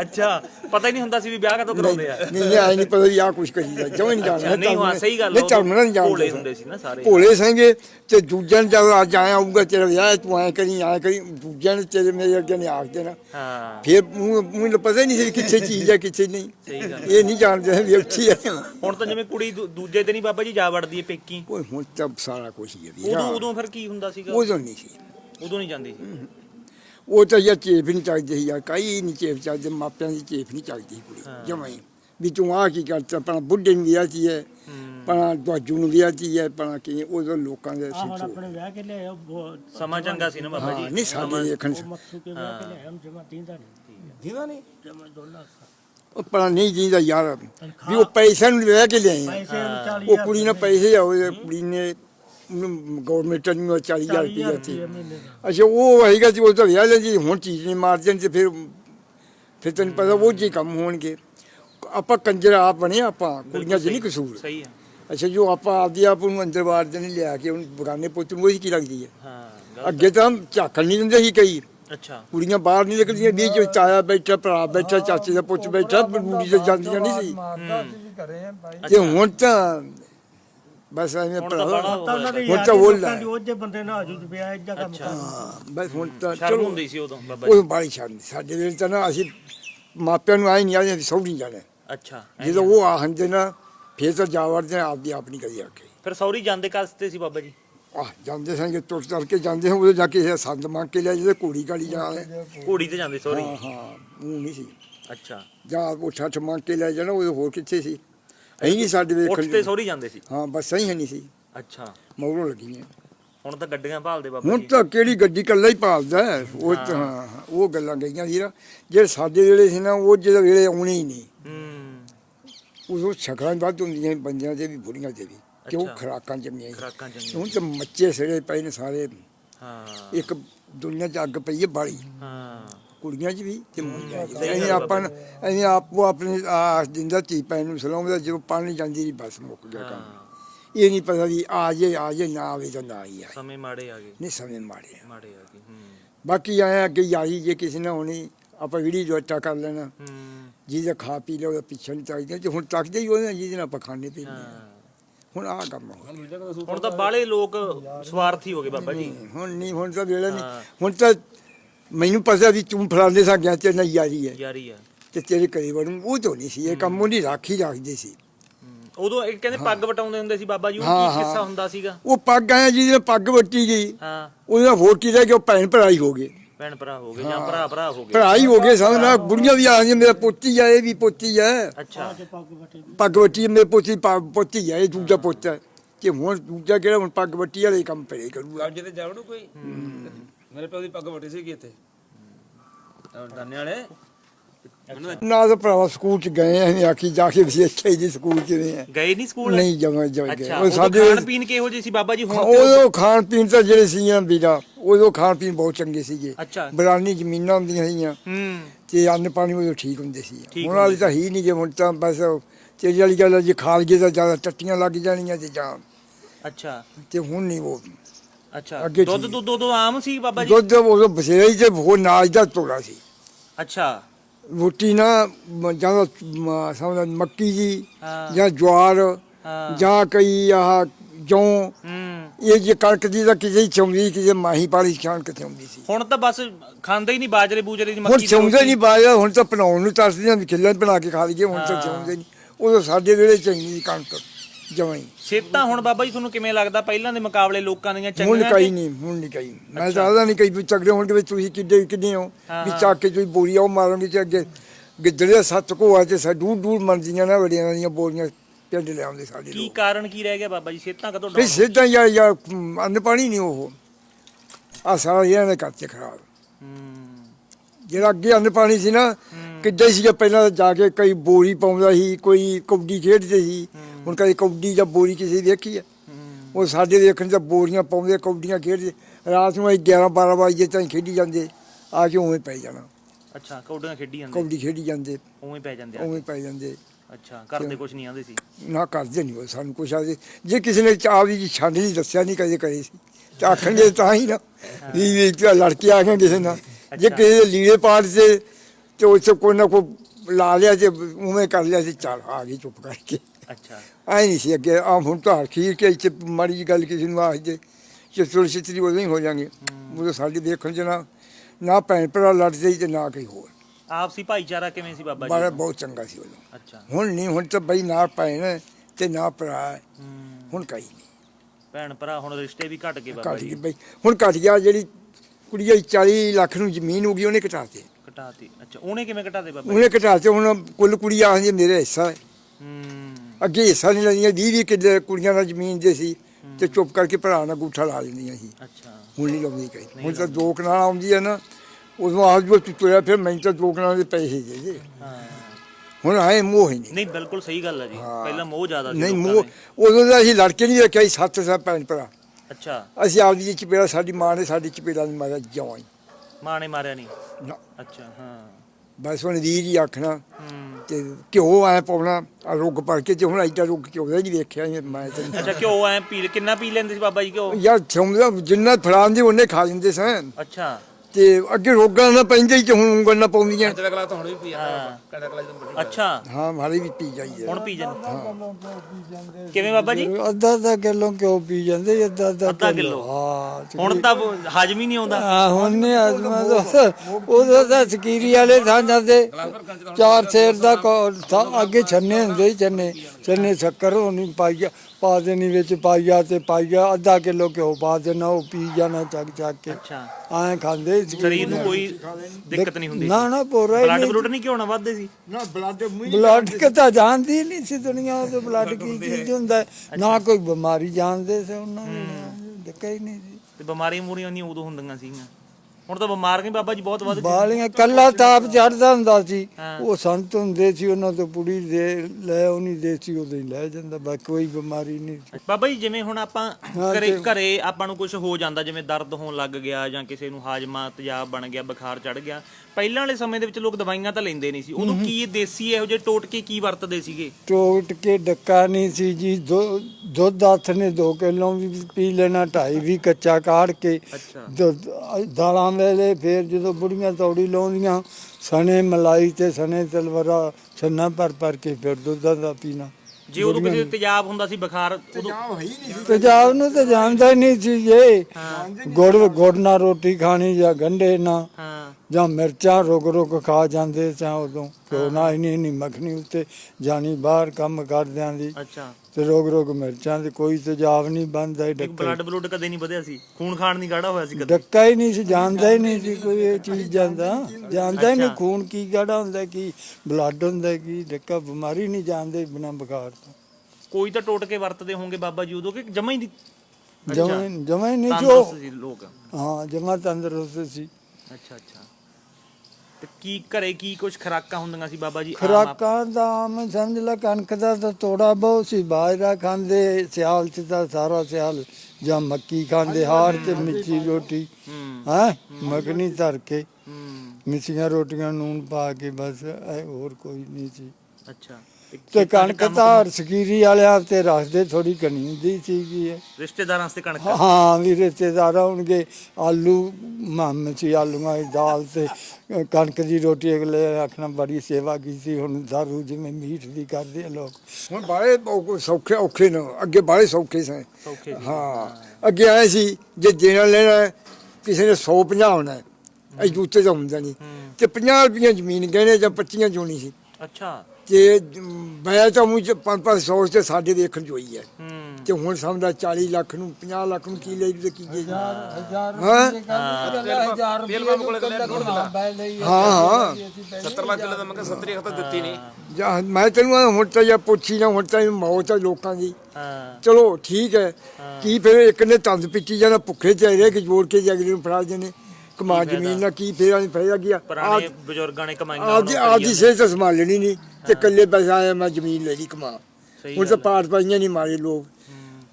ਅੱਛਾ ਪਤਾ ਹੀ ਨਹੀਂ ਹੁੰਦਾ ਸੀ ਵੀ ਵਿਆਹ ਕਦੋਂ ਕਰਾਉਂਦੇ ਆ। ਨਹੀਂ ਨਹੀਂ ਆਈ ਨਹੀਂ ਪਤਾ ਵੀ ਆ ਕੁਛ ਕਰੀਦਾ ਜਮੇ ਨਹੀਂ ਜਾਣਦੇ? ਨਹੀਂ ਹਾਂ ਸਹੀ ਗੱਲ ਨਹੀਂ ਧਰਮ ਨਹੀਂ ਜਾਣਦੇ ਭੋਲੇ। ਹੁੰਦੇ ਸੀ ਨਾ ਸਾਰੇ। ਭੋਲੇ ਸੰਗੇ ਤੇ ਦੂਜਿਆਂ ਨੂੰ ਜਦੋਂ ਅੱਜ ਆਇਆ ਆਊਗਾ ਤੇਰਾ ਵਿਆਹ ਹੈ, ਤੂੰ ਐ ਕਰੀ ਐ ਕਰੀ ਦੂਜਿਆਂ ਨੇ ਤੇਰੇ ਮੇਰੇ ਅੱਗੇ ਨੇ ਆਖ ਦੇਣਾ ਹਾਂ। ਫਿਰ ਮੂੰਹ ਮੂੰਹ ਨੂੰ ਪਤਾ ਹੀ ਨਹੀਂ ਸੀ ਕਿੱਥੇ ਚੀਜ਼ ਹੈ ਕਿੱਥੇ ਨਹੀਂ। ਇਹ ਨਹੀਂ ਜਾਣਦੇ ਵੀ ਉੱਚੀ ਹੈ ਹੁਣ ਤਾਂ ਜਿਵੇਂ ਕੁੜੀ ਦੂਜੇ ਤੇ ਨਹੀਂ ਬਾਬਾ ਜੀ ਜਾ ਵੜਦੀ ਹੈ ਪੇਕੀ। ਓਏ ਹੁਣ ਤਾਂ ਸਾਰਾ ਕੁਝ ਹੀ ਹੈ ਵੀ ਉਦੋਂ ਉਦੋਂ ਫਿਰ ਕੀ ਹੁੰਦਾ ਸੀਗਾ? ਉਦੋਂ ਨਹੀਂ ਸੀ। ਉਦੋਂ ਨਹੀਂ ਜਾਂਦੀ ਸੀ। ਉਹ ਤਾਂ ਯਾ ਚੇਪ ਨਹੀਂ ਚੱਕਦੀ ਸੀ ਯਾਰ ਕਈ ਨਹੀਂ ਚੇਪ ਚੱਕਦੇ ਮਾਪਿਆਂ ਦੀ ਚੇਪ ਨਹੀਂ ਚੱਕਦੀ ਕੁੜੀ ਜਮਾਂ ਹੀ। ਵੀ ਤੂੰ ਆ ਕੀ ਕਰਤਾ ਆਪਣਾ ਬੁੱਢੇ ਨੂੰ ਵਿਆਹਤੀ ਹੈ? ਆਪਣਾ ਦਾਜੂ ਨੂੰ ਵਿਆਹਤੀ ਹੈ? ਆਪਣਾ ਕੀ ਉਦੋਂ ਲੋਕਾਂ ਦੇ ਆ ਹੁਣ ਸਿੱਖੋ ਆਪਣੇ ਵਿਆਹ ਕੇ ਲਿਆਏ ਉਹ ਬਹੁਤ- ਸਮਾਂ ਚੰਗਾ ਸੀ ਨਾ ਬਾਬਾ ਹਾਂ ਜੀ ਨਹੀਂ ਸਾਡੇ ਦੇਖਣ ਉਹ ਕੇ ਵਿਆਹ ਕੇ ਲਿਆਏ ਹਮ ਜਮਾ ਨਹੀਂ। ਜਿਹਦਾ ਨਹੀਂ? ਜਮਾ ਦੋਨਾਂ ਉਹ ਆਪਣਾ ਨਹੀਂ ਜੀਂਦਾ ਯਾਰ। ਵੀ ਉਹ ਪੈਸੇ ਨੂੰ ਲੈ ਕੇ ਲਿਆਏ। ਆ। ਪੈਸੇ ਨੂੰ 40 ਉਹ ਕੁੜੀ ਨਾਲ ਪੈਸੇ ਆ ਉਹ ਕੁੜੀ ਨੇ ਗਵਰਨਮੈਂਟ ਨੂੰ 40000 ਰੁਪਏ ਦਿੱਤੇ। ਮਹੀਨੇ ਦਾ। ਅੱਛਾ ਉਹ ਹੈਗਾ ਜੀ ਉਹ ਤਾਂ ਵਿਆਹ ਲੈ ਜੀ ਹੁਣ ਚੀਜ਼ ਨਹੀਂ ਮਾਰ ਦੇਣ ਤੇ ਫਿਰ ਫਿਰ ਤੈਨੂੰ ਪਤਾ ਉਹ ਜੀ ਕੰਮ ਹੋਣਗੇ। ਆਪਾਂ ਕੰਜਰ ਆਪ ਬਣੇ ਆਪਾਂ ਕੁੜੀਆਂ 'ਚ ਨਹੀਂ ਕਸੂਰ ਸਹੀ ਹੈ। ਅੱਛਾ ਜੋ ਆਪਾਂ ਆਪਦੀ ਆਪ ਨੂੰ ਅੰਦਰ ਵਾੜ ਦੇਣ ਲਿਆ ਕੇ ਉਹਨੂੰ ਬਗਾਨੇ ਪੁੱਤ ਨੂੰ ਉਹੀ ਕੀ ਲੱਗਦੀ ਹੈ? ਹਾਂ ਅੱਗੇ ਤਾਂ ਝਾਕਣ ਨਹੀਂ ਦਿੰਦੇ ਸੀ ਕਈ। ਅੱਛਾ। ਕੁੜੀਆਂ ਬਾਹਰ ਨਹੀਂ ਨਿਕਲਦੀਆਂ ਵੀ ਜੋ ਤਾਇਆ ਬੈਠਾ ਭਰਾ ਬੈਠਾ ਚਾਚੇ ਦਾ ਪੁੱਤ ਬੈਠਾ ਬੂੜੀ ਤੇ ਜਾਂਦੀਆਂ ਨਹੀਂ ਸੀ। ਤੇ ਹੁਣ ਤਾਂ ਬਸ ਐਵੇਂ ਹੁਣ ਤਾਂ ਬੜਾ ਭਰਾ ਦੇ ਹੁਣ ਤਾਂ ਉਹ ਲੈ। ਲੋਕਾਂ ਦੀ ਉਹ ਜੇ ਬੰਦੇ ਨਾਲ ਆਜੂ ਤੇ ਵਿਆਹ ਇੱਜਾ ਕੰਮ ਅੱਛਾ। ਕਰ ਹਾਂ, ਬਸ ਹੁਣ ਤਾਂ ਚਲੋ। ਹੁੰਦੀ ਸੀ ਉਦੋਂ ਬਾਬਾ ਜੀ। ਉਹ ਬਾਲੀ ਸ਼ਰਮ ਸਾਡੇ ਵੇਲੇ ਤਾਂ ਨਾ ਅਸੀਂ ਮਾਪਿਆਂ ਨੂੰ ਆਈ ਨਹੀਂ ਆਏ ਸੌੜੀ ਜਾਣਾ। ਅੱਛਾ ਜਦੋਂ ਉਹ ਆਹੰਦੇ ਨਾ ਫੇਰ ਤਾਂ ਜਾ ਵੜਦੇ ਆ, ਆਪਦੀ ਆਪ ਨਹੀਂ ਕਦੀ ਆਖੇ ਫਿਰ ਸੌਰੀ ਜਾਂਦੇ ਕਾਸਤੇ ਸੀ ਬਾਬਾ ਜੀ? ਆਹ ਜਾਂਦੇ ਸਾਂ ਜੇ ਤੁਰ ਤੁਰ ਕੇ ਜਾਂਦੇ ਹਾਂ ਉਦੋਂ ਜਾ ਕੇ ਇਹ ਸੰਦ ਮੰਗ ਕੇ ਲੈ ਜਿਹੜੇ ਕੁੜੀ ਗਾੜੀ ਜਾਣਾ ਘੋੜੀ ਤੇ ਜਾਂਦੇ ਸੌਰੀ ਹਾਂ ਹਾਂ ਉਹ ਨਹੀਂ ਸੀ। ਅੱਛਾ। ਜਾਂ ਉਹ ਠੱਠ ਮੰਗ ਕੇ ਲੈ ਜਾਣਾ ਉਹ ਹੋਰ ਕਿੱਥੇ ਸੀ? ਐਂ ਨਹੀਂ ਸਾਡੇ ਉੱਠ ਵੇਖਣ ਤੇ ਸੌਰੀ ਜਾਂਦੇ ਸੀ? ਹਾਂ ਬਸ ਸਹੀ ਹੈ ਨਹੀਂ ਸੀ। ਅੱਛਾ। ਮਗਰੋਂ ਲੱਗੀਆਂ। ਹੁਣ ਤਾਂ ਗੱਡੀਆਂ ਭਾਲਦੇ ਬਾਬਾ ਹੁਣ ਜੀ। ਤਾਂ ਕਿਹੜੀ ਗੱਡੀ ਕੱਲਾ ਹੀ ਭਾਲਦਾ। ਉਹ ਤਾਂ ਉਹ ਗੱਲਾਂ ਗਈਆਂ ਸੀ ਨਾ। ਜਿਹੜੇ ਸਾਡੇ ਵੇਲੇ ਸੀ ਨਾ ਉਹ ਜਿਹੜੇ ਵੇਲੇ ਆਉਣੇ ਹੀ ਨਹੀਂ। ਉਦੋਂ ਸ਼ਕਲਾਂ ਵੱਧ ਹੁੰਦੀਆਂ ਸੀ ਬੰਦਿਆਂ ਦੇ ਵੀ ਬੁੜੀਆਂ ਦੇ ਵੀ। ਕਿਉਂ? ਅੱਛਾ। ਖਰਾਕਾਂ ਜੰਮੀਆਂ ਸੀ ਖਰਾਕਾਂ ਚੰਗੀਆਂ ਹੁਣ ਤਾਂ ਮੱਚੇ ਸਿਰੇ ਪਏ ਨੇ ਸਾਰੇ। ਹਾਂ। ਇੱਕ ਦੁਨੀਆ 'ਚ ਅੱਗ ਪਈ ਹੈ ਬਾੜੀ ਹਾਂ। ਕੁੜੀਆਂ 'ਚ ਵੀ ਤੇ ਮੁੰਡਿਆਂ 'ਚ ਵੀ। ਆਪਾਂ ਐਵੇਂ ਆਪੋ ਆਪਣੇ ਆਸ ਦਿੰਦਾ ਧੀ ਪੈਣ ਨੂੰ ਸਲਾਉਂਦਾ ਜਦੋਂ ਪਾਣੀ ਜਾਂਦੀ ਨਹੀਂ ਬਸ ਮੁੱਕ ਗਿਆ ਕੰਮ। ਹਾਂ। ਇਹ ਨਹੀਂ ਪਤਾ ਵੀ ਆ ਜੇ ਆ ਜੇ ਨਾ ਆਵੇ ਤਾਂ ਨਾ ਹੀ ਆਏ। ਸਮੇਂ ਮਾੜੇ ਆ ਗਏ। ਨਹੀਂ ਸਮੇਂ ਮਾੜੇ ਆ। ਮਾੜੇ ਆ ਗਏ ਹੂੰ। ਬਾਕੀ ਆਇਆ ਅੱਗੇ ਯਾਰੀ ਜੇ ਕਿਸੇ ਨਾਲ ਹੋਣੀ ਆਪਾਂ ਵੀੜੀ ਜੋਟਾ ਕਰ ਲੈਣਾ। ਹੂੰ। ਜਿਹਦੇ ਖਾ ਪੀ ਲਿਆ ਉਹਦਾ ਪਿੱਛੇ ਨਹੀਂ ਤੱਕਦੇ ਤੇ ਹੁਣ ਤੱਕਦੇ ਹੀ ਉਹਨੇ ਜਿਹਦੇ ਨਾਲ ਆਪਾਂ ਖਾਣੇ ਪੀਂਦੇ ਹਾਂ। ਹੁਣ ਆਹ ਕੰਮ ਹੋ ਸੂਪ ਹੁਣ ਤਾਂ ਬਾਹਲੇ ਲੋਕ ਸਵਾਰਥੀ ਹੋ ਗਏ ਬਾਬਾ ਜੀ। ਗਿਆ। ਹੁਣ ਨਹੀਂ ਹੁਣ ਤਾਂ ਵੇਲੇ ਨਹੀਂ। ਹਾਂ। ਹੁਣ ਤਾਂ ਮੈਨੂੰ ਪਤਾ ਵੀ ਤੂੰ ਫਲਾਣੇ ਸਾ ਗਿਆ ਤੇ ਨਹੀਂ ਯਾਰੀ ਹੈ। ਯਾਰੀ ਆ। ਤੇ ਤੇਰੇ ਘਰੇ ਵੜੂੰ ਉਹ ਤੋਂ ਨਹੀਂ ਸੀ। ਇਹ ਕੰਮ ਉਹਦੀ ਰਾਖੀ ਰੱਖਦੇ ਸੀ। ਹੂੰ। ਉਦੋਂ ਇਹ ਕਹਿੰਦੇ ਪੱਗ ਵਟਾਉਂਦੇ ਹੁੰਦੇ ਸੀ ਬਾਬਾ ਜੀ ਉਹ ਹਾਂ, ਕੀ ਕਿੱਸਾ। ਹੁੰਦਾ ਸੀਗਾ? ਉਹ ਪੱਗ ਆਇਆ ਜਿਹਦੇ ਨਾਲ ਪੱਗ ਵੱਟੀ ਗਈ। ਹਾਂ। ਉਹਦਾ ਵੋਟੀ ਦਾ ਕਿ ਉਹ ਭੈਣ ਭਰਾ ਹੀ ਹੋ ਗਏ। ਭੈਣ ਭਰਾ ਹੋ ਗਏ ਜਾਂ ਭਰਾ ਭਰਾ ਹੋ ਗਏ? ਭਰਾ ਹੀ ਹੋ ਗਏ ਸਮਝਣਾ ਬੁੜੀਆਂ ਵੀ ਆ ਗਈਆਂ ਮੇਰਾ ਪੋਤੀ ਆ ਇਹ ਵੀ ਪੋਤੀ ਹੈ ਅੱਛਾ। ਪੱਗ ਵੱਟੀ। ਮੇਰੇ ਪੋਤੀ ਪਾ- ਪੋਤੀ ਹੈ ਇਹ ਦੂਜਾ ਪੁੱਤ ਹੈ ਤੇ ਹੁਣ ਦੂਜਾ ਕਿਹੜਾ ਹੁਣ ਪੱਗ ਵੱਟੀ ਵਾਲੇ ਕੰਮ ਪਰੇ ਕਰੂਗਾ। ਕਾਜੇ ਤੇ ਜਾਵੜੂ ਕੋਈ? ਮੇਰੇ ਪਿਓ ਦੀ ਪੱਗ ਵੱਟੀ ਸੀਗੀ ਇੱਥੇ। ਦਾਨੇ ਵਾਲੇ? ਨਾ ਤਾਂ ਭਰਾਵਾ ਸਕੂਲ ਚ ਗਏ ਅਸੀਂ ਆਖੀ ਜਾ ਕੇ ਵੀ ਅੱਛਾ ਜੀ ਸਕੂਲ ਕਿਵੇਂ ਹੈ ਗਏ ਨਹੀਂ ਸਕੂਲ? ਨਹੀਂ ਜਮਾ ਜਮਾ ਗਏ। ਅੱਛਾ ਉਹ ਸਾਡੇ ਖਾਣ ਪੀਣ ਕਿਹੋ ਜਿਹੇ ਸੀ? ਬਾਬਾ ਜੀ ਹੁਣ ਤੇ ਉਹ- ਉਦੋਂ ਖਾਣ ਪੀਣ ਤਾਂ ਜਿਹੜੇ ਸੀ ਨਾ ਵੀਰਾ ਉਦੋਂ ਖਾਣ ਪੀਣ ਬਹੁਤ ਚੰਗੇ ਸੀਗੇ। ਅੱਛਾ। ਬਰਾਨੀ ਜ਼ਮੀਨਾਂ ਹੁੰਦੀਆਂ ਸੀਗੀਆਂ। ਹੂੰ। ਤੇ ਅੰਨ ਪਾਣੀ ਉਦੋਂ ਠੀਕ ਹੁੰਦੇ ਸੀ। ਠੀਕ ਹੁਣ ਵਾਲੀ ਤਾਂ ਹੀ ਨਹੀਂ ਜੇ ਹੁਣ ਤਾਂ ਬਸ ਤੇਰੀ ਵਾਲੀ ਗੱਲ ਹੈ, ਜੇ ਤਾਂ ਜ਼ਿਆਦਾ ਟੱਟੀਆਂ ਲੱਗ ਜਾਣੀਆਂ ਤੇ ਜਾਂ ਅੱਛਾ। ਤੇ ਹੁਣ ਨਹੀਂ ਉਹ ਅੱਛਾ। ਅੱਗੇ ਦੁੱਧ ਠੀਕ। ਦੁੱਧ ਦੁੱਧ ਆਮ ਸੀ ਬਾਬਾ ਜੀ? ਦੁੱਧ ਉਦੋਂ ਬਸੇਰਾ ਹੀ ਤੇ ਉਹ ਨਾਜ ਦਾ ਤੋੜਾ ਸੀ। ਅੱਛਾ। ਰੋਟੀ ਨਾ ਜਾਂ ਸਮਝ ਮੱਕੀ ਦੀ ਹਾਂ। ਜਾਂ ਜਵਾਰ ਹਾਂ। ਜਾਂ ਕਈ ਆਹ ਜੌਂ। ਹੂੰ। ਇਹ ਜੇ ਕਣਕ ਦੀ ਤਾਂ ਕਿਸੇ ਚੌਂਦੀ ਕਿਸੇ ਮਾਹੀ ਪਾਲੀ ਕਣਕ ਆਉਂਦੀ ਸੀ। ਹੁਣ ਤਾਂ ਬਸ ਖਾਂਦੇ ਹੀ ਨਹੀਂ ਬਾਜਰੇ ਬੂਜਰੇ ਦੀ ਹੁਣ ਮੱਕੀ ਦੀ ਚੌਂਦੇ। ਨਹੀਂ ਬਾਇਆ ਹੁਣ ਤਾਂ ਬਣਾਉਣ ਨੂੰ ਤਰਸਦੇ ਆ ਵੀ ਖਿੱਲਾਂ ਬਣਾ ਕੇ ਖਾ ਲਈਏ ਹੁਣ ਤਾਂ ਹਾਂ। ਚੌਂਦੇ ਨਹੀਂ। ਉਦੋਂ ਸਾਡੇ ਵੇਲੇ ਸੀ ਕਣਕ। ਜਮਾਂ ਹੀ। ਸਿਹਤਾਂ ਹੁਣ ਬਾਬਾ ਜੀ ਤੁਹਾਨੂੰ ਕਿਵੇਂ ਲੱਗਦਾ? ਪਹਿਲਾਂ ਦੇ ਮੁਕਾਬਲੇ ਲੋਕਾਂ ਦੀਆਂ ਹੁਣ ਚੰਗੀਆਂ ਕਈ ਕਿ- ਨਹੀਂ ਹੁਣ ਨਹੀਂ ਕਈ ਮੈਂ ਦੱਸਦਾ ਨਹੀਂ ਕਈ ਵੀ ਤਗੜੇ ਹੋਣ ਕਿ ਤੁਸੀਂ ਕਿੱਡੇ ਕਿੱਡੇ ਹੋ ਵੀ। ਚੱਕ ਕੇ ਤੁਸੀਂ ਬੋਰੀਆਂ ਉਹ ਮਾਰੋਗੇ ਤੇ ਅੱਗੇ। ਗਿੱਦੜੇ ਸੱਤ ਘੋਆ ਤੇ ਸਾ ਡੂੜ ਡੂੜ ਮੰਦੀਆਂ ਨਾ ਵੜੀਆਂ ਦੀਆਂ ਬੋਰੀਆਂ ਪਿੰਡ ਲਿਆਉਂਦੇ ਸਾਡੇ ਕੀ ਲੋਕ। ਕਾਰਨ ਕੀ ਰਹਿ ਗਿਆ ਬਾਬਾ ਜੀ? ਸਿਹਤਾਂ ਕਦੋਂ ਡਾਊਨ ਸਿੱਧਾ ਯਾਰ ਯਾਰ ਅੰਨ ਪਾਣੀ ਨਹੀਂ ਉਹ। ਆ ਸਾਰਾ ਇਹਨਾਂ ਨੇ ਕਰਤੇ ਖਰਾਬ। ਹੂੰ। ਜਿਹੜਾ ਅੱਗੇ ਅੰਨ ਪਾਣੀ ਸੀ ਨਾ ਕਿੱਡੇ ਸੀਗੇ ਪਹਿਲਾਂ ਤਾਂ ਜਾ ਕੇ ਕਈ ਬੋਰੀ ਪਾਉਂਦਾ ਸੀ ਕੋਈ ਕਬੱਡੀ ਖੇਡਦੇ ਸੀ। ਹੁਣ ਕਦੇ ਕਬੱਡੀ ਜਾਂ ਬੋਰੀ ਕਿਸੇ ਦੀ ਵੇਖੀ ਹੈ ਹੂੰ। ਉਹ ਸਾਡੇ ਦੇਖਣ ਚ ਬੋਰੀਆਂ ਪਾਉਂਦੇ ਕਬੱਡੀਆਂ ਖੇਡਦੇ। ਰਾਤ ਨੂੰ ਅਸੀਂ 11 12 ਵਜੇ ਤਾਈਂ ਖੇਡੀ ਜਾਂਦੇ। ਆ ਕੇ ਉਵੇਂ ਪੈ ਜਾਣਾ। ਅੱਛਾ ਕੌਡੀਆਂ ਖੇਡੀ ਜਾਂਦੇ? ਕਬੱਡੀ ਖੇਡੀ ਜਾਂਦੇ। ਉਵੇਂ ਪੈ ਜਾਂਦੇ ਆ? ਉਵੇਂ ਪੈ ਜਾਂਦੇ। ਅੱਛਾ ਕਰਦੇ ਕੁਝ ਨਹੀਂ ਆਂਦੇ ਸੀ? ਨਾ ਕਰਦੇ ਨਹੀਂ ਉਹ ਸਾਨੂੰ ਕੁਛ ਆਦੇ ਜੇ ਕਿਸੇ ਨੇ ਚਾਹ ਵੀ ਛੱਡ ਨਹੀਂ ਦੱਸਿਆ ਨਹੀਂ ਕਦੇ ਕਰੇ ਸੀ। ਤਾਂ ਆਖਣਗੇ ਤਾਂ ਹੀ ਨਾ। ਵੀ ਵੀ ਤੇ ਲੜਕੇ ਆ ਗਏ ਕਿਸੇ ਨਾਲ। ਜੇ। ਕਿਸੇ ਦੇ ਲੀੜੇ ਪਾੜ ਤੇ ਤੇ ਉਹ 'ਚ ਕੋਈ ਨਾ ਕੋਈ ਲਾ ਲਿਆ ਤੇ ਉਵੇਂ ਕਰ ਲਿਆ ਸੀ ਚੱਲ ਆ ਗਈ ਚੁੱਪ ਕਰਕੇ। ਅੱਛਾ। ਐ ਨਹੀਂ ਸੀ ਅੱਗੇ ਆ ਹੁਣ ਤਾਂ ਅਖੀਰ ਕੇ ਇੱਥੇ ਮਾੜੀ ਜਿਹੀ ਗੱਲ ਕਿਸੇ ਨੂੰ ਆਖ ਜੇ ਕਿ ਥੋੜੀ ਛਿੱਤਰੀ ਉਦੋਂ ਹੀ ਹੋ ਜਾਾਂਗੇ। ਉਹ ਸਾਡੇ ਦੇਖਣ ਚ ਨਾ ਭੈਣ ਭਰਾ ਲੜਦੇ ਤੇ ਨਾ ਕੋਈ ਹੋਰ। ਆਪਸੀ ਭਾਈਚਾਰਾ ਕਿਵੇਂ ਸੀ ਬਾਬਾ ਬੜਾ ਜੀ ਬਹੁਤ ਚੰਗਾ ਸੀ ਉਦੋਂ। ਅੱਛਾ। ਹੁਣ ਨਹੀਂ ਹੁਣ ਤਾਂ ਬਈ ਨਾ ਭੈਣ ਤੇ ਨਾ ਭਰਾ ਹੂੰ। ਹੁਣ ਕਈ ਨਹੀਂ। ਭੈਣ ਭਰਾ ਹੁਣ ਰਿਸ਼ਤੇ ਵੀ ਘਟ ਗਏ ਬਾਬਾ ਘਟ ਗਈ ਜੀ। ਬਈ। ਹੁਣ ਘਟ ਗਿਆ ਜਿਹੜੀ ਕੁੜੀਆਂ ਦੀ 40 ਲੱਖ ਨੂੰ ਜ਼ਮੀਨ ਹੋ ਗਈ ਉਹਨੇ ਘਟਾਤੇ ਘਟਾਤੀ। ਅੱਛਾ ਉਹਨੇ ਕਿਵੇਂ ਘਟਾਤੇ ਬਾਬਾ ਜੀ? ਉਹਨੇ ਘਟਾਤੇ ਹੁਣ ਕੁੱਲ ਕੁੜੀਆਂ ਆਂਦੀ ਮੇਰਾ ਹਿੱਸਾ ਹੈ। ਹੂੰ। ਅੱਗੇ ਹਿੱਸਾ ਨਹੀਂ ਲੈਂਦੀਆਂ 20 20 ਕਿੱਲੇ ਕੁੜੀਆਂ ਦਾ ਜ਼ਮੀਨ ਦੇ ਸੀ ਤੇ ਚੁੱਪ ਕਰਕੇ ਭਰਾ ਨਾਲ ਗੂਠਾ ਲਾ ਲੈਂਦੀਆਂ ਸੀ। ਅੱਛਾ। ਹੁਣ ਨਹੀਂ ਲਾਉਂਦੀ ਕਹੀ ਹੁਣ ਤਾਂ ਦੋ ਕਨਾਲ ਆਉਂਦੀ ਹੈ ਨਾ ਉਦੋਂ ਆਜ ਜੋ ਤੁਰਿਆ ਫਿਰ ਮੈਨੂੰ ਤਾਂ ਦੋ ਕਨਾਲ ਦੇ ਪੈਸੇ ਦੇ ਦੇ। ਹਾਂ। ਹੁਣ ਆਏ ਮੋਹ ਹੀ ਨਹੀਂ। ਨਹੀਂ ਬਿਲਕੁਲ ਸਹੀ ਗੱਲ ਹੈ ਜੀ। ਪਹਿਲਾਂ ਮੋਹ ਜ਼ਿਆਦਾ ਸੀ ਨਹੀਂ ਲੋਕਾਂ ਮੋਹ ਦੇ। ਉਦੋਂ ਤਾਂ ਅਸੀਂ ਲੜਕੇ ਨਹੀਂ ਰੱਖਿਆ ਸੀ ਸੱਤ ਸੱਤ ਭੈਣ ਭਰਾ। ਅੱਛਾ। ਅਸੀਂ ਆਪਦੀ ਚਪੇੜਾ ਸਾਡੀ ਮਾਂ ਨੇ ਸਾਡੀ ਚਪੇੜਾ ਨਹੀਂ ਮਾਰਿਆ ਹੀ। ਮਾਂ ਨੇ ਮਾਰਿਆ ਨਹੀਂ ਨਾ। ਅੱਛਾ ਹਾਂ। ਬਸ ਹੁਣ ਵੀਰ ਹੀ ਆਖਣਾ। ਹੂੰ। ਤੇ ਘਿਓ ਆਇਆ ਪਾਉਣਾ ਆ ਰੁੱਗ ਪੜ ਕੇ ਤੇ ਹੁਣ ਐਡਾ ਰੁੱਗ ਘਿਓ ਦਾ ਨਹੀਂ ਵੇਖਿਆ ਜੀ ਮੈਂ ਤਾਂ। ਅੱਛਾ ਘਿਓ ਐ ਪੀ ਕਿੰਨਾ ਪੀ ਲੈਂਦੇ ਸੀ ਬਾਬਾ ਜੀ ਘਿਓ? ਯਾਰ ਸਮਝਦਾ ਜਿੰਨਾ ਫੜਾਉਂਦੇ ਉਹਨੇ ਖਾ ਜਾਂਦੇ ਸਨ। ਅੱਛਾ। ਤੇ ਅੱਗੇ ਰੋਗਾਂ ਨਾ ਪੈਂਦੇ ਹੀ ਤੇ ਹੁਣ ਉਂਗਲ ਨਾ ਪਾਉਂਦੀਆਂ। ਕੰਡਾ ਕਲਾ ਤਾਂ ਹੁਣ ਵੀ ਪੀ ਜਾਂਦਾ ਹਾਂ। ਕੰਡਾ ਕਲਾ ਜਦੋਂ ਅੱਛਾ। ਹਾਂ ਮਾਰੇ ਵੀ ਪੀ ਜਾਈਏ। ਹੁਣ ਪੀ ਜਾਂਦੇ। ਕਿਵੇਂ ਬਾਬਾ ਜੀ? ਅੱਧਾ ਅੱਧਾ ਕਿਲੋ ਕਿਉਂ ਪੀ ਜਾਂਦੇ? ਅੱਧਾ ਅੱਧਾ ਅੱਧਾ ਕਿੱਲੋ। ਹਾਂ ਹੁਣ ਤਾਂ ਹਜਮ ਹੀ ਨਹੀਂ ਆਉਂਦਾ। ਆ ਹੁਣ ਨੇ ਆਜ਼ਮਾ ਦੋ ਉਦੋਂ ਤਾਂ ਸਕੀਰੀ ਵਾਲੇ ਥਾਂ ਜਾਂਦੇ ਚਾਰ ਸੇਰ ਦਾ ਅੱਗੇ ਛੰਨੇ ਹੁੰਦੇ ਛੰਨੇ ਛੰਨੇ ਸ਼ੱਕਰ ਹੋਣੀ ਪਾਈਆ ਪਾ ਦੇਣੀ ਵਿੱਚ ਪਾਈਆ ਤੇ ਪਾਈਆ ਅੱਧਾ ਕਿਲੋ ਘਿਓ ਪਾ ਦੇਣਾ ਉਹ ਪੀ ਜਾਣਾ ਚੱਕ ਚੱਕ ਕੇ। ਅੱਛਾ। ਐਂ ਖਾਂਦੇ ਸੀ। ਸਰੀਰ ਨੂੰ ਕੋਈ ਦਿੱਕਤ ਨਹੀਂ ਹੁੰਦੀ ਨਾ ਨਾ ਪੂਰਾ ਹੀ ਬਲੱਡ ਨਹੀਂ। ਬਲੂਡ ਨਹੀਂ ਘਿਓ ਨਾਲ ਵੱਧਦੇ ਸੀ? ਨਾ ਬਲੱਡ ਬਲੱਡ ਕਿਤਾ ਜਾਣਦੀ ਨਹੀਂ ਸੀ ਦੁਨੀਆ ਉਹ ਬਲੱਡ ਕੀ ਚੀਜ਼ ਹੁੰਦਾ। ਹੈ। ਨਾ ਕੋਈ ਬਿਮਾਰੀ ਜਾਣਦੇ ਸੀ ਉਹਨਾਂ ਨੂੰ ਦੇਖਿਆ ਹੀ ਨਹੀਂ ਸੀ। ਤੇ ਬਿਮਾਰੀਆਂ ਮੂਰੀਆਂ ਨਹੀਂ ਉਦੋਂ ਹੁੰਦੀਆਂ ਸੀਗੀਆਂ। ਹੁਣ ਤਾਂ ਬਿਮਾਰੀਆਂ ਬਾਬਾ ਜੀ ਬਹੁਤ ਵੱਧ ਬਾਲੀਆਂ ਕੱਲਾ ਤਾਪ ਚੜਦਾ ਹੁੰਦਾ ਸੀ। ਉਹ ਸੰਤ ਹੁੰਦੇ ਸੀ ਉਹਨਾਂ ਤੋਂ ਪੁੜੀ ਦੇ ਲੈ ਉਹ ਨਹੀਂ ਦੇ ਸੀ ਉਦੋਂ ਹੀ ਲੈ ਜਾਂਦਾ ਬਾ ਕੋਈ ਬਿਮਾਰੀ ਨਹੀਂ ਸੀ। ਬਾਬਾ ਜੀ ਜਿਵੇਂ ਹੁਣ ਆਪਾਂ ਘਰੇ ਘਰੇ ਆਪਾਂ ਨੂੰ ਕੁਝ ਹੋ ਜਾਂਦਾ ਜਿਵੇਂ ਦਰਦ ਹੋਣ ਲੱਗ ਗਿਆ ਜਾਂ ਕਿਸੇ ਨੂੰ ਹਾਜਮਾ ਤੇਜ਼ਾਬ ਬਣ ਗਿਆ ਬੁਖਾਰ ਚੜ ਗਿਆ ਪਹਿਲਾਂ ਵਾਲੇ ਸਮੇਂ ਦੇ ਵਿੱਚ ਲੋਕ ਦਵਾਈਆਂ ਤਾਂ ਲੈਂਦੇ ਨਹੀਂ ਸੀ। ਉਦੋਂ ਕੀ ਦੇਸੀ ਇਹੋ ਜਿਹੇ ਟੋਟਕੇ ਕੀ ਵਰਤਦੇ ਸੀਗੇ? ਟੋਟ ਕੇ ਡੱਕਾ ਨਹੀਂ ਸੀ ਜੀ ਦੁ- ਦੁੱਧ ਹੱਥ ਨੇ ਦੋ ਕਿਲੋ ਵੀ ਪੀ ਲੈਣਾ ਢਾਈ ਵੀ ਕੱਚਾ ਕਾੜ ਕੇ ਅੱਛਾ। ਦੁੱਧ- ਦਾਲਾਂ ਵੇਲੇ ਫੇਰ ਜਦੋਂ ਬੁੜੀਆਂ ਤੌੜੀ ਲਾਉਂਦੀਆਂ ਸਣੇ ਮਲਾਈ ਤੇ ਸਣੇ ਤਲਵਰਾ ਛੰਨਾ ਭਰ ਭਰ ਕੇ ਫਿਰ ਦੁੱਧਾਂ ਦਾ ਪੀਣਾ। ਜੇ ਉਦੋਂ ਕਿਸੇ ਨੂੰ ਤੇਜ਼ਾਬ ਹੁੰਦਾ ਸੀ ਬੁਖਾਰ ਉਦੋਂ ਹੈ ਹੀ ਨਹੀਂ ਤੇਜ਼ਾਬ ਨੂੰ ਤਾਂ ਜਾਣਦਾ ਹੀ ਨਹੀਂ ਸੀ ਇਹ ਗੁੜ ਗੁੜ ਨਾਲ ਰੋਟੀ ਖਾਣੀ ਜਾਂ ਗੰਢੇ ਨਾਲ ਹਾਂ। ਜਾਂ ਮਿਰਚਾਂ ਰੁਕ ਰੁਕ ਖਾ ਜਾਂਦੇ ਸਾਂ ਉਦੋਂ ਘਿਓ ਨਾ ਇਨੀ ਨਹੀਂ ਮੱਖਣੀ ਉੱਤੇ ਜਾਣੀ ਬਾਹਰ ਕੰਮ ਕਰਦਿਆਂ ਦੀ। ਅੱਛਾ। ਤੇ ਰੋਗ ਰੋਗ ਮਿਰਚਾਂ ਦੇ ਕੋਈ ਤੇਜ਼ਾਬ ਨਹੀਂ ਬੰਦਾ ਇੱਕ ਡੱਕਾ। ਬਲੱਡ ਬਲੂਡ ਕਦੇ ਨਹੀਂ ਵਧਿਆ ਸੀ। ਖੂਨ ਖਾਣ ਨਹੀਂ ਗਾੜਾ ਹੋਇਆ ਸੀ ਕਦੇ। ਡੱਕਾ ਹੀ ਨਹੀਂ ਸੀ ਜਾਣਦਾ ਹੀ ਨਹੀਂ ਸੀ ਕੋਈ ਇਹ ਚੀਜ਼ ਜਾਂਦਾ। ਜਾਣਦਾ ਹੀ ਨਹੀਂ। ਖੂਨ ਕੀ ਗਾੜਾ ਹੁੰਦਾ ਕੀ ਬਲੱਡ ਹੁੰਦਾ ਕੀ ਡੱਕਾ ਬਿਮਾਰੀ ਨਹੀਂ ਜਾਣਦੇ ਬਿਨਾ ਬੁਖਾਰ ਤੋਂ। ਕੋਈ ਤਾਂ ਟੋਟਕੇ ਵਰਤਦੇ ਹੋਣਗੇ ਬਾਬਾ ਜੀ ਉਦੋਂ ਕਿ ਜਮਾ ਹੀ ਜਮਾਂ ਜਮਾ ਹੀ ਨਹੀਂ ਜੋ ਹਾਂ ਜਮਾ ਤੰਦਰੁਸਤ ਸੀ। ਅੱਛਾ ਅੱਛਾ। ਤੇ ਕੀ ਘਰੇ ਕੀ ਕੁਝ ਖਰਾਕਾਂ ਹੁੰਦੀਆਂ ਸੀ ਬਾਬਾ ਜੀ? ਆਮ ਆਪ- ਖੁਰਾਕਾਂ ਦਾ ਆਮ ਸਮਝ ਲੈ ਕਣਕ ਦਾ ਤਾਂ ਤੋੜਾ ਬਹੁਤ ਸੀ ਬਾਜਰਾ ਖਾਂਦੇ ਸਿਆਲ ਚ ਤਾਂ ਸਾਰਾ ਸਿਆਲ ਜਾਂ ਮੱਕੀ ਖਾਂਦੇ ਹਾਰ ਤੇ ਮਿੱਠੀ ਰੋਟੀ ਹੂੰ। ਹੈ? ਮੱਖਣੀ ਧਰ ਕੇ ਹੂੰ। ਮਿੱਠੀਆਂ ਰੋਟੀਆਂ ਨੂਨ ਪਾ ਕੇ ਬਸ ਇਹ ਹੋਰ ਕੋਈ ਨਹੀਂ ਸੀ। ਅੱਛਾ। ਤੇ ਕਣਕ ਤਾਂ ਸਕੀਰੀ ਵਾਲਿਆਂ ਤੇ ਰੱਖਦੇ ਥੋੜੀ ਕਣੀ ਹੁੰਦੀ ਸੀਗੀ ਇਹ। ਰਿਸ਼ਤੇਦਾਰਾਂ ਵਾਸਤੇ ਕਣਕ? ਹਾਂ ਵੀ ਰਿਸ਼ਤੇਦਾਰ ਆਉਣਗੇ ਆਲੂ ਮੰਮ ਸੀ ਆਲੂਆਂ ਦੀ ਦਾਲ ਤੇ ਕਣਕ ਦੀ ਰੋਟੀ ਅਗਲੇ ਆਖਣਾ ਬੜੀ ਸੇਵਾ ਕੀਤੀ ਹੁਣ ਦਾਰੂ ਜਿਵੇਂ ਮੀਟ ਦੀ ਕਰਦੇ ਆ ਲੋਕ। ਹੁਣ ਬਾਲੇ ਸੌਖੇ ਔਖੇ ਨੇ ਅੱਗੇ ਬਾਲੇ ਸੌਖੇ ਸਨ ਸੌਖੇ ਹਾਂ ਅੱਗੇ ਆਏ ਸੀ ਜੇ ਦੇਣਾ ਲੈਣਾ ਹੈ, ਕਿਸੇ ਨੇ 150 ਹੋਣਾ ਹੈ ਇਹ ਜੂਤੇ ਦਾ ਹੁੰਦਾ ਨਹੀਂ। ਹੂੰ। ਤੇ 50 ਰੁਪਈਆ ਜ਼ਮੀਨ ਗਹਿਣੇ ਜਾਂ 25 ਜੋਣੀ ਸੀ। ਅੱਛਾ। ਤੇ ਮੈਂ ਤਾਂ ਮੂੰਹ ਚ 5-500 ਤੇ ਸਾਡੇ ਦੇਖਣ ਜੋਈ ਹੈ। ਹੂੰ। ਤੇ ਹੁਣ ਸਮਝਦਾ 40 ਲੱਖ ਨੂੰ 50 ਲੱਖ ਨੂੰ ਕੀ ਲੈ ਜੂ ਤੇ ਕੀ ਜੇ ਹਜ਼ਾਰ ਹਾਂ। ਹਜ਼ਾਰ ਤੇਲ ਪੰਪ ਕੋਲੇ ਲੈ ਕੋਲ ਹਾਂ ਹਾਂ। 70 ਲੱਖ ਕਿਲੋ ਦਾ ਮੈਂ ਕਿਹਾ 70 ਹਜ਼ਾਰ ਤਾਂ ਦਿੱਤੀ ਨਹੀਂ। ਜਾਂ ਮੈਂ ਤੈਨੂੰ ਆਹ ਹੁਣ ਤਾਂ ਜਾਂ ਪੁੱਛੀ ਨਾ ਹੁਣ ਤਾਂ ਇਹ ਮੌਤ ਹੈ ਲੋਕਾਂ ਦੀ। ਹਾਂ। ਚਲੋ ਠੀਕ ਹੈ। ਕੀ ਫਿਰ ਇੱਕ ਨੇ ਤੰਦ ਪਿੱਟੀ ਜਾਣਾ ਭੁੱਖੇ ਚਾਹੀਦੇ ਕਿ ਜੋੜ ਕੇ ਜਗਦੇ ਨੂੰ ਫੜਾ ਦੇਣੇ ਕਮਾ ਜ਼ਮੀਨ ਨਾਲ ਕੀ ਫੇਰ ਨਹੀਂ ਫੇਰ ਗਿਆ। ਪੁਰਾਣੇ ਬਜ਼ੁਰਗਾਂ ਨੇ ਕਮਾਈਆਂ ਆਪਦੀ ਆਪਦੀ ਸਿਹਤ ਸੰਭਾਲ ਲੈਣੀ ਨਹੀਂ ਤੇ ਕੱਲੇ ਪੈਸੇ ਆਇਆ ਮੈਂ ਜ਼ਮੀਨ ਲੈ ਲਈ ਕਮਾ। ਹੁਣ ਤਾਂ ਪਾਠ ਪਾਈਆਂ ਨਹੀਂ ਮਾਰੇ ਲੋਕ।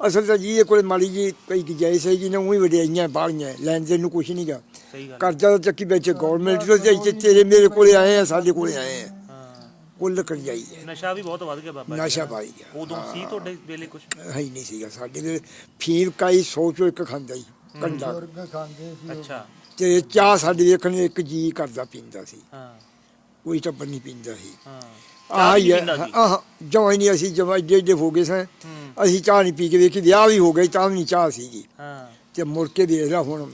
ਅਸਲ ਤਾਂ ਜੀ ਇਹ ਕੋਲੇ ਮਾੜੀ ਜੀ ਕਈ ਗੁੰਜਾਇਸ਼ ਹੈ ਜੀ ਨੇ ਉਹੀ ਵਡਿਆਈਆਂ ਬਾਲੀਆਂ ਲੈਣ ਦੇਣ ਨੂੰ ਕੁਛ ਨਹੀਂ ਗਾ। ਸਹੀ ਗੱਲ ਕਰਜ਼ਾ ਤਾਂ ਚੱਕੀ ਬੈਠੇ ਗਵਰਨਮੈਂਟ ਤੋਂ ਤੇ ਤੇਰੇ ਮੇਰੇ ਕੋਲੇ ਆਏ ਆ ਸਾਡੇ ਕੋਲੇ ਆਏ ਆ। ਹਾਂ। ਕੁੱਲ ਕਰਜ਼ਾਈ ਹੈ। ਨਸ਼ਾ ਵੀ ਬਹੁਤ ਵੱਧ ਗਿਆ ਬਾਬਾ ਜੀ। ਨਸ਼ਾ ਪਾਈ ਗਿਆ ਉਦੋਂ ਸੀ ਤੁਹਾਡੇ ਵੇਲੇ ਕੁਝ ਹੈ ਹੀ ਨਹੀਂ ਸੀਗਾ ਸਾਡੇ ਦੇ ਫੀਮ ਕਾਈ ਸੋਚੋ ਇੱਕ ਖਾਂਦਾ ਹੀ। ਕੰਡਾ। ਖਾਂਦੇ ਸੀ ਅੱਛਾ। ਤੇ ਚਾਹ ਸਾਡੇ ਵੇਖਣ ਨੂੰ ਇੱਕ ਜੀ ਕਰਦਾ ਪੀਂਦਾ ਸੀ। ਹਾਂ। ਕੋਈ ਟੱਬਰ ਨਹੀਂ ਪੀਂਦਾ ਸੀ। ਹਾਂ। ਆਹ ਹੀ। ਆਹ ਹੀ ਨਹੀਂ ਅਸੀਂ ਜਮਾਂ ਏਡੇ ਏਡੇ ਹੋ ਗਏ ਸਾਂ। ਅਸੀਂ ਚਾਹ ਨਹੀਂ ਪੀ ਕੇ ਵੇਖੀ ਵਿਆਹ ਵੀ ਹੋ ਗਈ ਤਾਂ ਵੀ ਨਹੀਂ ਚਾਹ ਸੀਗੀ। ਹਾਂ। ਤੇ ਮੁੜ ਕੇ ਦੇਖ ਲੈ ਹੁਣ।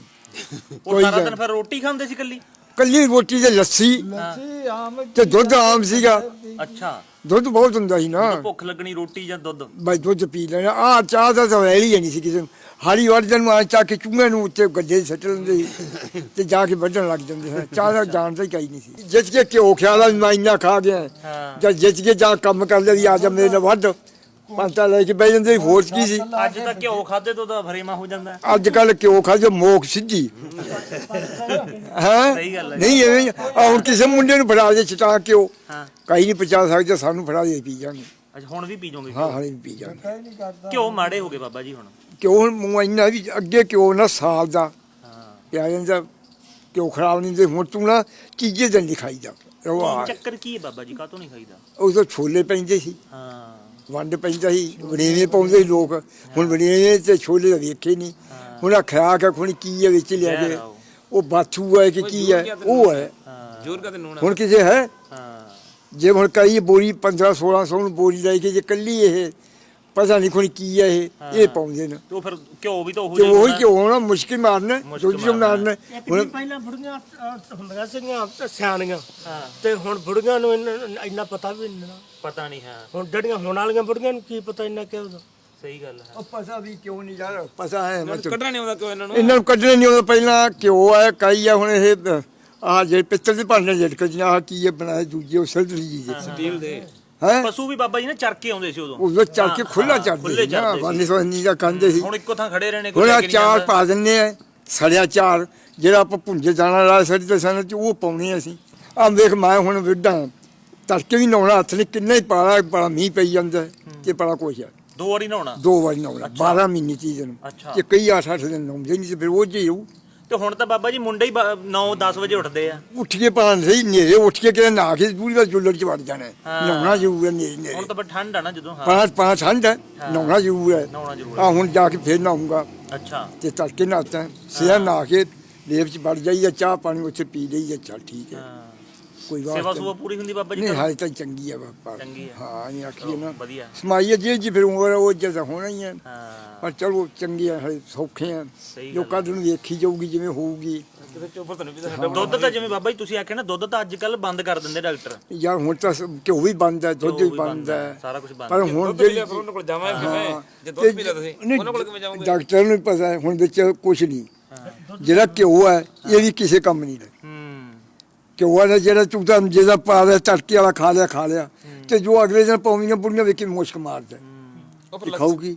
ਉਹ ਸਾਰਾ ਦਿਨ ਫਿਰ ਰੋਟੀ ਖਾਂਦੇ ਸੀ ਕੱਲੀ ਕੱਲੀ ਰੋਟੀ ਤੇ ਲੱਸੀ ਲੱਸੀ ਆਮ ਤੇ ਦੁੱਧ ਆਮ ਸੀਗਾ। ਅੱਛਾ। ਦੁੱਧ ਬਹੁਤ ਹੁੰਦਾ ਸੀ ਨਾ। ਭੁੱਖ ਲੱਗਣੀ ਰੋਟੀ ਜਾਂ ਦੁੱਧ। ਬਈ ਦੁੱਧ ਪੀ ਲੈਣਾ। ਆ ਚਾਹ ਦਾ ਤਾਂ ਵੈਲ ਹੀ ਨਹੀਂ ਸੀ ਕਿਸੇ ਨੂੰ। ਹਾਲੀ ਵਰਜਨ ਨੂੰ ਆ ਚਾਹ ਕੇ ਚੂਹੇ ਨੂੰ ਉੱਤੇ ਗੱਡੇ ਸੱਟ ਲੈਂਦੇ ਸੀ ਤੇ ਜਾ ਕੇ ਵੱਢਣ ਲੱਗ ਜਾਂਦੇ ਸੀ। ਚਾਹ ਦਾ ਜਾਣਦਾ ਹੀ ਕਈ ਨਹੀਂ ਸੀ। ਜਿੱਤ ਕੇ ਘਿਓ ਖਿਆਲਾ ਮੈਂ ਇੰਨਾ ਖਾ ਗਿਆ। ਜਦ ਜਿੱਤ ਕੇ ਜਾ ਕੰਮ ਕਰ ਲਿਆ ਵੀ ਆ ਜਾ ਮੇਰੇ ਨਾਲ ਵੱਢ। ਪੰਤਾ ਲੈ ਕੇ ਬਹਿ ਜਾਂਦੇ ਸੀ, ਹੋਰ ਕੀ ਸੀ। ਅੱਜ ਤਾਂ ਘਿਓ ਖਾਦੇ ਤੋਂ ਤਾਂ ਫਰੇਮਾ ਹੋ ਜਾਂਦਾ। ਹੈ। ਅੱਜ ਕੱਲ ਘਿਓ ਖਾ ਜੋ ਮੋਕ ਸਿੱਧੀ। ਹਾਂ? ਸਹੀ ਗੱਲ ਹੈ। ਨਹੀਂ ਐਵੇਂ ਆ। ਹੁਣ ਕਿਸੇ ਮੁੰਡੇ ਨੂੰ ਫੜਾ ਦੇ ਚਟਾ ਘਿਓ। ਹਾਂ। ਕਈ ਨਹੀਂ ਪਚਾ ਸਕਦੇ ਸਾਨੂੰ ਫੜਾ ਦੇ ਪੀ ਜਾਣਗੇ ਅੱਜ ਹੁਣ ਵੀ ਪੀ ਜਾਓਗੇ? ਹਾਂ ਹਾਲੇ ਵੀ ਪੀ ਜਾਣਗੇ ਘਿਓ ਮਾੜੇ ਹੋ ਗਏ ਬਾਬਾ ਜੀ ਹੁਣ। ਕਿਉਂ ਹੁਣ ਮੂੰਹ ਇੰਨਾ ਵੀ ਅੱਗੇ ਕਿਉਂ ਨਾ ਸਾਲ ਦਾ। ਹਾਂ। ਪਿਆ ਜਾਂਦਾ ਕਿਉਂ ਖਰਾਬ ਨਹੀਂ ਦੇ ਹੁਣ ਤੂੰ ਨਾ ਚੀਜ਼ੇ ਦਿਨ ਲਿਖਾਈ ਜਾ ਉਹ ਆ ਕੀ ਚੱਕਰ ਕੀ ਹੈ ਬਾਬਾ ਜੀ ਕਾਤੋਂ ਨਹੀਂ ਖਾਈਦਾ? ਉਹ ਤੋਂ ਛੋਲੇ ਪੈਂਦੇ ਸੀ। ਹਾਂ। ਵੰਡ ਪੈਂਦਾ ਸੀ ਵੜੇਵੇਂ ਪਾਉਂਦੇ ਸੀ ਲੋਕ। ਹੁਣ ਵੜੇਵੇਂ ਤੇ ਛੋਲੇ ਤਾਂ ਵੇਖੇ ਨਹੀਂ। ਹੁਣ ਆ ਖਰਾਕ ਆ ਖੁਣੀ ਕੀ ਹੈ ਵਿੱਚ ਲਿਆ ਕੇ। ਉਹ। ਉਹ ਬਾਥੂ ਹੈ ਕਿ ਕੀ ਹੈ? ਉਹ ਹੈ। ਹਾਂ। ਜੋਰ ਕਾ ਤੇ ਨੂਣ ਹੁਣ ਕਿਸੇ ਹੈ? ਹਾਂ। ਜੇ ਹੁਣ ਕਈ ਬੋਰੀ 15 1600 ਨੂੰ ਬੋਰੀ ਲੈ ਕੇ ਜੇ ਕੱਲੀ ਇਹ ਪਤਾ ਨਹੀਂ ਖੁਣੀ ਕੀ ਹੈ ਇਹ ਇਹ ਪਾਉਂਦੇ ਨੇ। ਤੇ ਫਿਰ ਘਿਓ ਵੀ ਤਾਂ ਉਹ ਤੇ ਜਿਹਾ ਉਹੀ ਹੋਣਾ। ਕਿਉਂ ਹੋਣਾ ਮੁਸ਼ਕਿਲ ਮਾਰਨਾ ਮੁਸ਼ਕਿਲ ਦੁੱਧ ਜੋ ਮਾਰਨਾ। ਹੁਣ ਪਹਿਲਾਂ ਬੁੜੀਆਂ ਅਹ, ਹੁੰਦੀਆਂ ਸੀਗੀਆਂ ਤੇ ਸਿਆਣੀਆਂ। ਹਾਂ। ਤੇ ਹੁਣ ਬੁੜੀਆਂ ਨੂੰ ਇੰਨਾ- ਇੰਨਾ ਪਤਾ ਵੀ ਨਹੀਂ ਨਾ। ਪਤਾ ਨਹੀਂ ਹੈ। ਹੁਣ ਜਿਹੜੀਆਂ ਹੁਣ ਵਾਲੀਆਂ ਬੁੜੀਆਂ ਨੂੰ ਕੀ ਪਤਾ ਇੰਨਾ ਕਿਉਂ ਦਾ। ਸਹੀ ਗੱਲ ਹੈ। ਉਹ ਪਤਾ ਵੀ ਕਿਉਂ ਨਹੀਂ ਯਾਰ ਪਤਾ ਹੈ ਮਤਲਬ। ਕੱਢਣਾ ਨਹੀਂ ਆਉਂਦਾ ਕਿਉਂ ਇਹਨਾਂ ਨੂੰ? ਇਹਨਾਂ ਨੂੰ ਕੱਢਣੇ ਨਹੀਂ ਆਉਂਦਾ ਪਹਿਲਾਂ ਘਿਓ ਹੈ ਕਈ ਆ ਹੁਣ ਇਹ ਆਹ ਜਿਹੜੇ ਪਿੱਤਲ ਦੇ ਭਾਂਡੇ ਜਿਹੜੇ ਜਿਹਾ ਆਹ ਕੀ ਹੈ ਬਣਾਏ ਦੂਜੇ ਉਹ ਸਿਲਦਰੀ ਜੀ। ਸਟੀਲ ਦੇ। ਹੈ? ਪਸ਼ੂ ਵੀ ਬਾਬਾ ਜੀ ਨੇ ਚਰਕੇ ਆਉਂਦੇ ਸੀ ਉਦੋਂ। ਉਹ ਚੱਲ ਕੇ ਹਾਂ, ਖੁੱਲਾ ਚੜਦੇ ਸੀ ਨਾ ਚੜ੍ਹਦੇ ਸੀ। ਵਾਲੀ ਸੋਨੀ ਦਾ ਕੰਦੇ ਸੀ। ਹੁਣ ਇੱਕੋ ਥਾਂ ਖੜੇ ਰਹਿਣੇ ਕੋਈ ਹੁਣ ਚਾਰ। ਪਾ ਦਿੰਨੇ ਆ ਸੜਿਆ ਚਾਰ ਜਿਹੜਾ ਆਪਾਂ ਭੁੰਜੇ ਦਾਣਾ ਲਾ ਸੜੀ ਤੇ ਸਾਨੂੰ ਚ ਉਹ ਪਾਉਣੇ ਅਸੀਂ। ਆਹ ਵੇਖ ਮੈਂ ਹੁਣ ਵਿੱਡਾ ਤੜਕੇ ਵੀ ਨਹਾਉਣਾ ਹੱਥ ਨੇ ਕਿੰਨਾ ਹੀ ਪਾਲਾ ਬੜਾ ਮੀਂਹ ਪਈ ਜਾਂਦਾ ਤੇ ਬੜਾ ਕੁਛ ਹੈ ਦੋ ਵਾਰੀ ਨਹਾਉਣਾ? ਦੋ ਵਾਰੀ ਨਹਾਉਣਾ 12 ਮਹੀਨੇ ਚੀਜ਼ ਨੂੰ। ਤੇ ਕਈ 8-8 ਦਿਨ ਨਹਾਉਂਦੇ ਨਹੀਂ ਤੇ ਫਿਰ ਉਹ ਜੀ ਤੇ ਹੁਣ ਤਾਂ ਬਾਬਾ ਜੀ ਮੁੰਡੇ ਹੀ 9-10 ਵਜੇ ਉੱਠਦੇ ਆ। ਉੱਠ ਕੇ ਨਹੀਂ ਸਹੀ ਨੇਰੇ ਉੱਠ ਨਾ ਕੇ ਪੂਰੀ ਵਾਰ ਜੁੱਲੜ ਚ ਵੜ ਜਾਣਾ। ਨਹਾਉਣਾ ਜ਼ਰੂਰ ਹੈ ਨੇਰੇ ਹੁਣ ਤਾਂ ਠੰਡ ਆ ਨਾ ਜਦੋਂ ਹਾਂ। ਪਾਣਾ ਪਾਣਾ ਠੰਡ ਹੈ ਨਹਾਉਣਾ ਜ਼ਰੂਰ ਹੈ। ਆ ਹੁਣ ਜਾ ਕੇ ਫੇਰ ਨਹਾਉਂਗਾ। ਅੱਛਾ। ਤੇ ਤੜਕੇ ਨਹਾਤਾ ਸਿਆ ਨਹਾ ਕੇ ਲੇਬ ਚ ਵੜ ਜਾਈਏ ਚਾਹ ਪਾਣੀ ਉੱਥੇ ਪੀ ਲਈਏ ਚੱਲ ਠੀਕ ਹੈ। ਕੋਈ ਵਾਰ ਸੇਵਾ ਸੁਵਾ ਪੂਰੀ ਹੁੰਦੀ ਬਾਬਾ ਜੀ ਨਹੀਂ ਹਾਲੇ ਤਾਂ ਚੰਗੀ ਆ ਬਾਬਾ। ਚੰਗੀ ਆ। ਹਾਂ ਨਹੀਂ ਆਖੀਏ ਨਾ। ਵਧੀਆ। ਸਮਾਈਏ ਜੀ ਜੀ ਫਿਰ ਉਹ ਜਦ ਹੋਣਾ ਹੀ ਹੈ। ਹਾਂ। ਪਰ ਚਲੋ ਚੰਗੀਆਂ ਹੈ ਸੌਖੀਆਂ ਜੋ ਕੱਢ ਨੂੰ ਵੇਖੀ ਜਾਊਗੀ ਜਿਵੇਂ ਹੋਊਗੀ। ਦੁੱਧ ਤਾਂ ਜਿਵੇਂ ਬਾਬਾ ਜੀ ਤੁਸੀਂ ਆਖਿਆ ਨਾ ਦੁੱਧ ਤਾਂ ਅੱਜ ਕੱਲ ਬੰਦ ਕਰ ਦਿੰਦੇ ਡਾਕਟਰ। ਯਾਰ ਹੁਣ ਤਾਂ ਸ- ਘਿਓ ਵੀ ਬੰਦ ਹੈ ਦੁੱਧ ਵੀ ਬੰਦ ਹੈ ਪਰ ਹੁਣ ਦੁੱਧ ਪੀ ਜਿਹੜੀ ਲਿਆ ਫਿਰ ਉਹਨਾਂ ਜੇ ਦੁੱਧ ਪੀ ਤੁਸੀਂ ਉਹਨਾਂ ਕੋਲ ਕਿਵੇਂ ਜਾਵਾਂਗੇ ਡਾਕਟਰ ਨੂੰ ਪਤਾ ਹੈ ਹੁਣ ਵਿੱਚ ਕੁਝ ਨਹੀਂ। ਜਿਹੜਾ ਘਿਓ ਹੈ ਇਹ ਵੀ ਕਿਸੇ ਕੰਮ ਨਹੀਂ ਦਾ। ਹੂੰ। ਘਿਓ ਜਿਹੜਾ ਤੂੰ ਤਾਂ ਜਿਹਦਾ ਪਾ ਲਿਆ ਤੜਕੇ ਵਾਲਾ ਖਾ ਲਿਆ ਖਾ ਲਿਆ। ਤੇ ਜੋ ਅਗਲੇ ਦਿਨ ਪਾਉਂਦੀਆਂ ਬੁੜੀਆਂ ਵੇਖੀ ਮੁਸ਼ਕ ਮਾਰਦਾ। ਉਹ ਫਿਰ ਕਿ ਖਾਊਗੀ